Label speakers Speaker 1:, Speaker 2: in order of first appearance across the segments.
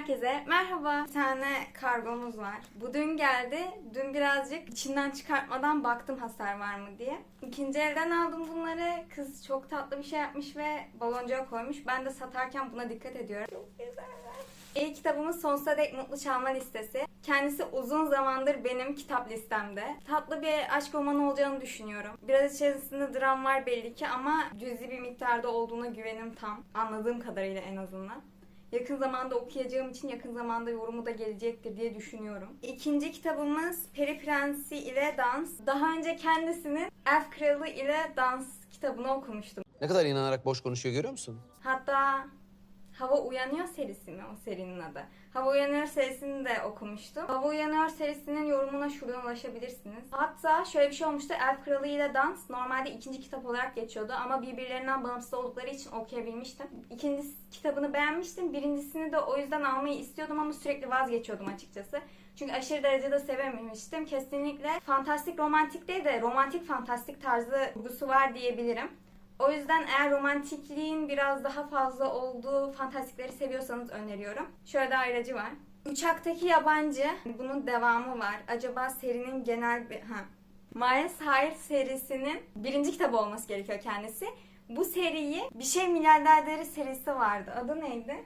Speaker 1: herkese merhaba. Bir tane kargomuz var. Bu dün geldi. Dün birazcık içinden çıkartmadan baktım hasar var mı diye. İkinci elden aldım bunları. Kız çok tatlı bir şey yapmış ve baloncuğa koymuş. Ben de satarken buna dikkat ediyorum. Çok güzeller. İlk kitabımız Sonsuza Dek Mutlu Çalma Listesi. Kendisi uzun zamandır benim kitap listemde. Tatlı bir aşk romanı olacağını düşünüyorum. Biraz içerisinde dram var belli ki ama cüzi bir miktarda olduğuna güvenim tam. Anladığım kadarıyla en azından. Yakın zamanda okuyacağım için yakın zamanda yorumu da gelecektir diye düşünüyorum. İkinci kitabımız Peri Prensi ile Dans. Daha önce kendisinin Elf Kralı ile Dans kitabını okumuştum.
Speaker 2: Ne kadar inanarak boş konuşuyor görüyor musun?
Speaker 1: Hatta Hava Uyanıyor serisi mi o serinin adı? Hava Uyanıyor serisini de okumuştum. Hava Uyanıyor serisinin yorumuna şuradan ulaşabilirsiniz. Hatta şöyle bir şey olmuştu. Elf Kralı ile Dans normalde ikinci kitap olarak geçiyordu ama birbirlerinden bağımsız oldukları için okuyabilmiştim. İkinci kitabını beğenmiştim. Birincisini de o yüzden almayı istiyordum ama sürekli vazgeçiyordum açıkçası. Çünkü aşırı derecede sevememiştim. Kesinlikle fantastik romantik değil de romantik fantastik tarzı kurgusu var diyebilirim. O yüzden eğer romantikliğin biraz daha fazla olduğu fantastikleri seviyorsanız öneriyorum. Şöyle de ayrıcı var. Uçaktaki yabancı. Bunun devamı var. Acaba serinin genel bir... Ha. Miles Hayır serisinin birinci kitabı olması gerekiyor kendisi. Bu seriyi Bir Şey Milyarderleri serisi vardı. Adı neydi?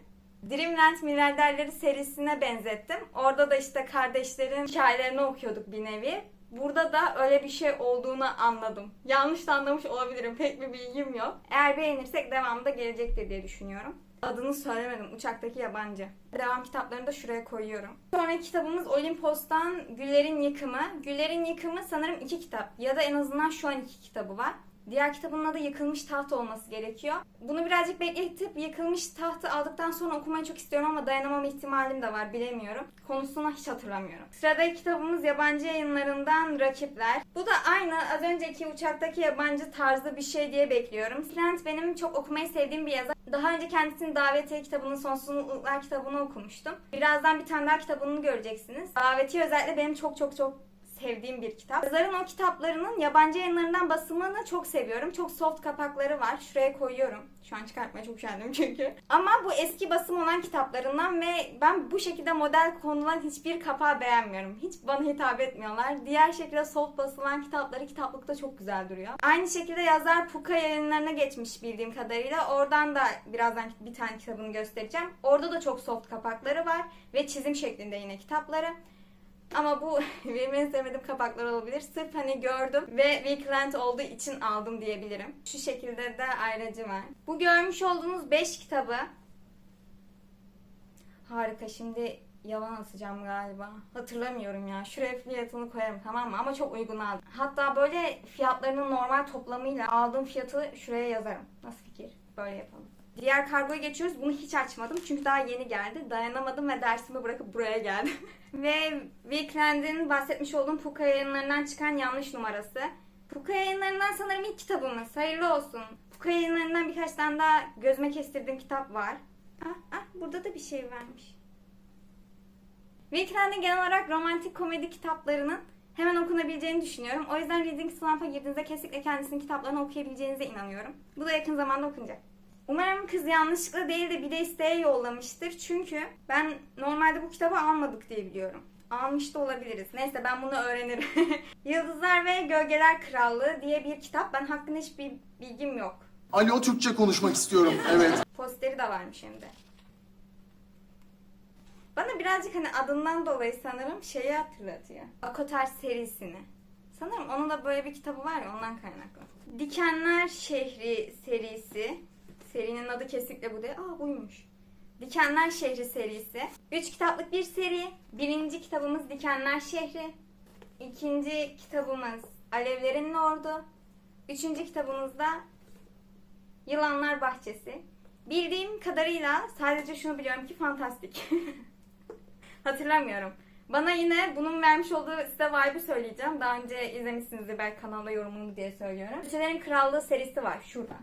Speaker 1: Dreamland Milyarderleri serisine benzettim. Orada da işte kardeşlerin hikayelerini okuyorduk bir nevi. Burada da öyle bir şey olduğunu anladım. Yanlış da anlamış olabilirim. Pek bir bilgim yok. Eğer beğenirsek devamı da gelecektir diye düşünüyorum. Adını söylemedim. Uçaktaki yabancı. Devam kitaplarını da şuraya koyuyorum. Sonraki kitabımız Olimpos'tan Güllerin Yıkımı. Güllerin Yıkımı sanırım iki kitap. Ya da en azından şu an iki kitabı var. Diğer kitabın adı Yıkılmış Taht olması gerekiyor. Bunu birazcık bekletip Yıkılmış Taht'ı aldıktan sonra okumayı çok istiyorum ama dayanamam ihtimalim de var bilemiyorum. Konusunu hiç hatırlamıyorum. Sıradaki kitabımız yabancı yayınlarından Rakipler. Bu da aynı az önceki uçaktaki yabancı tarzı bir şey diye bekliyorum. Silent benim çok okumayı sevdiğim bir yazar. Daha önce kendisinin Davetiye kitabının Sonsuz Mutluluklar kitabını okumuştum. Birazdan bir tane daha kitabını göreceksiniz. Davetiye özellikle benim çok çok çok sevdiğim bir kitap. Yazarın o kitaplarının yabancı yayınlarından basımını çok seviyorum. Çok soft kapakları var. Şuraya koyuyorum. Şu an çıkartmaya çok üşendim çünkü. Ama bu eski basım olan kitaplarından ve ben bu şekilde model konulan hiçbir kapağı beğenmiyorum. Hiç bana hitap etmiyorlar. Diğer şekilde soft basılan kitapları kitaplıkta çok güzel duruyor. Aynı şekilde yazar Puka yayınlarına geçmiş bildiğim kadarıyla. Oradan da birazdan bir tane kitabını göstereceğim. Orada da çok soft kapakları var ve çizim şeklinde yine kitapları. Ama bu benim en sevmediğim kapaklar olabilir. Sırf hani gördüm ve Weekland olduğu için aldım diyebilirim. Şu şekilde de ayracı var. Bu görmüş olduğunuz 5 kitabı harika şimdi yalan atacağım galiba. Hatırlamıyorum ya. Şuraya fiyatını koyarım tamam mı? Ama çok uygun aldım. Hatta böyle fiyatlarının normal toplamıyla aldığım fiyatı şuraya yazarım. Nasıl fikir? Böyle yapalım. Diğer kargoya geçiyoruz. Bunu hiç açmadım çünkü daha yeni geldi. Dayanamadım ve dersimi bırakıp buraya geldim. ve Weekland'in bahsetmiş olduğum Puka yayınlarından çıkan yanlış numarası. Puka yayınlarından sanırım ilk kitabımız. Hayırlı olsun. Puka yayınlarından birkaç tane daha gözüme kestirdiğim kitap var. Ah, ah burada da bir şey varmış. Weekland'in genel olarak romantik komedi kitaplarının hemen okunabileceğini düşünüyorum. O yüzden Reading Slump'a girdiğinizde kesinlikle kendisinin kitaplarını okuyabileceğinize inanıyorum. Bu da yakın zamanda okunacak. Umarım kız yanlışlıkla değil de bir de isteğe yollamıştır. Çünkü ben normalde bu kitabı almadık diye biliyorum. Almış da olabiliriz. Neyse ben bunu öğrenirim. Yıldızlar ve Gölgeler Krallığı diye bir kitap. Ben hakkında hiçbir bilgim yok.
Speaker 3: Alo Türkçe konuşmak istiyorum. Evet.
Speaker 1: Posteri de varmış hem de. Bana birazcık hani adından dolayı sanırım şeyi hatırlatıyor. Akotar serisini. Sanırım onun da böyle bir kitabı var ya ondan kaynaklı. Dikenler Şehri serisi. Serinin adı kesinlikle bu değil. Aa buymuş. Dikenler Şehri serisi. Üç kitaplık bir seri. Birinci kitabımız Dikenler Şehri. İkinci kitabımız Alevlerin Lordu. Üçüncü kitabımız da Yılanlar Bahçesi. Bildiğim kadarıyla sadece şunu biliyorum ki fantastik. Hatırlamıyorum. Bana yine bunun vermiş olduğu size vibe'ı söyleyeceğim. Daha önce izlemişsinizdir belki kanalda yorumumu diye söylüyorum. Cücelerin Krallığı serisi var şurada.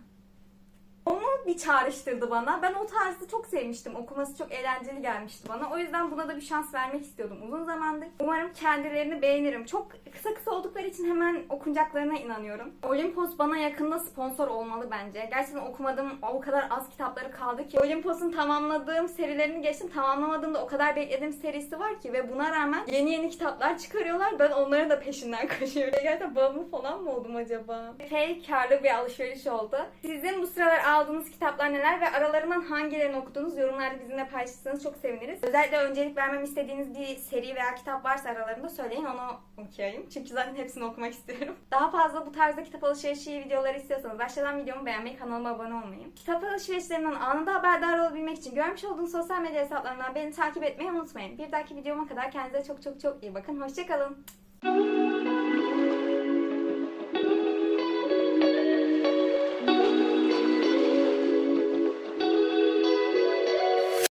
Speaker 1: Bir çağrıştırdı bana. Ben o tarzı çok sevmiştim. Okuması çok eğlenceli gelmişti bana. O yüzden buna da bir şans vermek istiyordum uzun zamandır. Umarım kendilerini beğenirim. Çok kısa kısa oldukları için hemen okunacaklarına inanıyorum. Olimpos bana yakında sponsor olmalı bence. Gerçekten okumadığım o kadar az kitapları kaldı ki. Olimpos'un tamamladığım serilerini geçtim. Tamamlamadığımda o kadar beklediğim serisi var ki ve buna rağmen yeni yeni kitaplar çıkarıyorlar. Ben onların da peşinden koşuyorum. Gerçekten bağımlı falan mı oldum acaba? Epey karlı bir alışveriş oldu. Sizin bu sıralar aldığınız kitaplar neler ve aralarından hangilerini okudunuz? Yorumlarda bizimle paylaşırsanız çok seviniriz. Özellikle öncelik vermem istediğiniz bir seri veya kitap varsa aralarında söyleyin onu okuyayım. Çünkü zaten hepsini okumak istiyorum. Daha fazla bu tarzda kitap alışverişi videoları istiyorsanız aşağıdan videomu beğenmeyi, kanalıma abone olmayı. Kitap alışverişlerinden anında haberdar olabilmek için görmüş olduğunuz sosyal medya hesaplarından beni takip etmeyi unutmayın. Bir dahaki videoma kadar kendinize çok çok çok iyi bakın. Hoşçakalın.